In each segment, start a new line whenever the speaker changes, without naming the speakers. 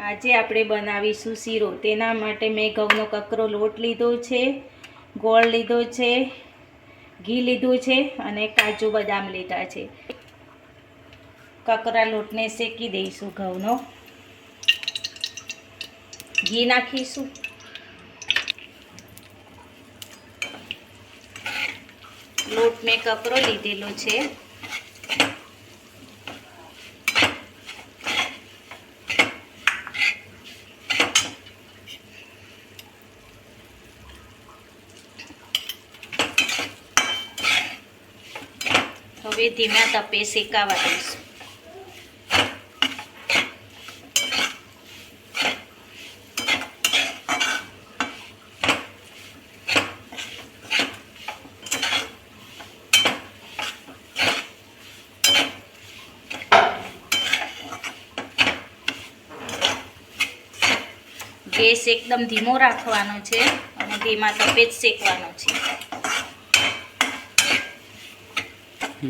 આજે આપણે બનાવીશું શીરો. તેના માટે મેં ઘઉંનો કકરો લોટ લીધો છે, ગોળ લીધો છે, ઘી લીધું છે અને કાજુ બદામ લીધા છે. કકરા લોટને શેકી દઈશું ઘઉંનો. ઘી નાખીશું. લોટ મેં કકરો લીધેલો છે. હવે ધીમા તપે શેકાવા દઈશું. ગેસ એકદમ ધીમો રાખવાનો છે અને ધીમા તપે જ શેકવાનો છે. તો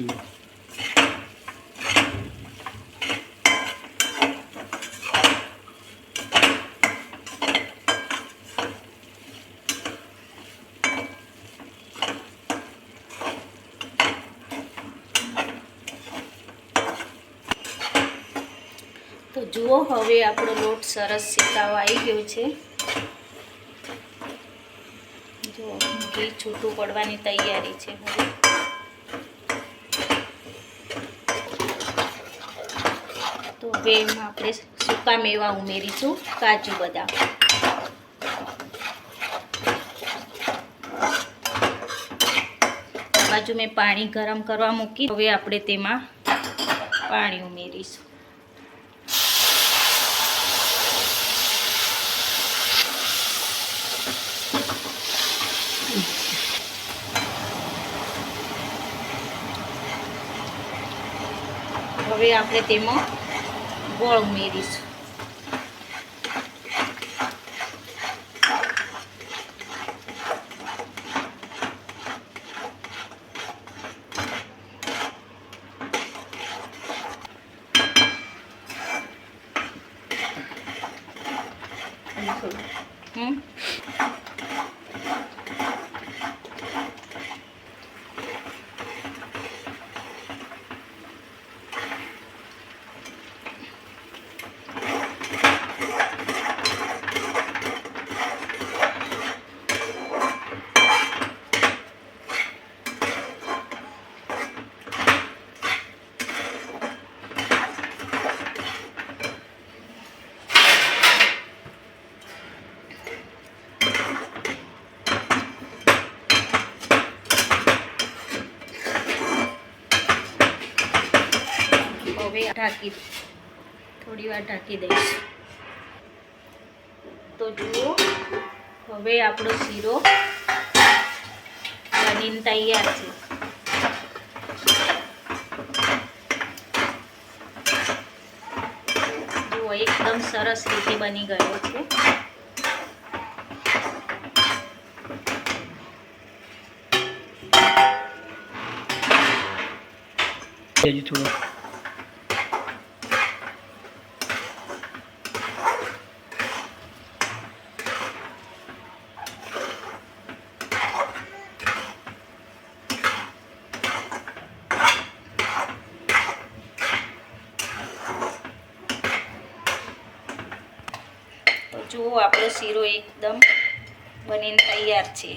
જુઓ હવે આપણો લોટ સરસ શેકાવા આવી ગયો છે. જો ઘી છૂટું પડવાની તૈયારી છે હવે. તો હવે એમાં આપણે સૂકા મેવા ઉમેરીશું, કાજુ બદામ. બાજુ મેં પાણી ગરમ કરવા મૂકી, હવે આપણે તેમાં પાણી ઉમેરીશું. હવે આપણે તેમાં ગોળ ઉમેરીશું હમ હવે ઢાંકી થોડી વાર ઢાંકી દઈશ. તો જુઓ, હવે આપણો શીરો બનીને તૈયાર છે. જુઓ, એકદમ સરસ રીતે બની ગયો છે.
થોડો.
તો જુઓ આપણો શીરો એકદમ બનીને તૈયાર છે.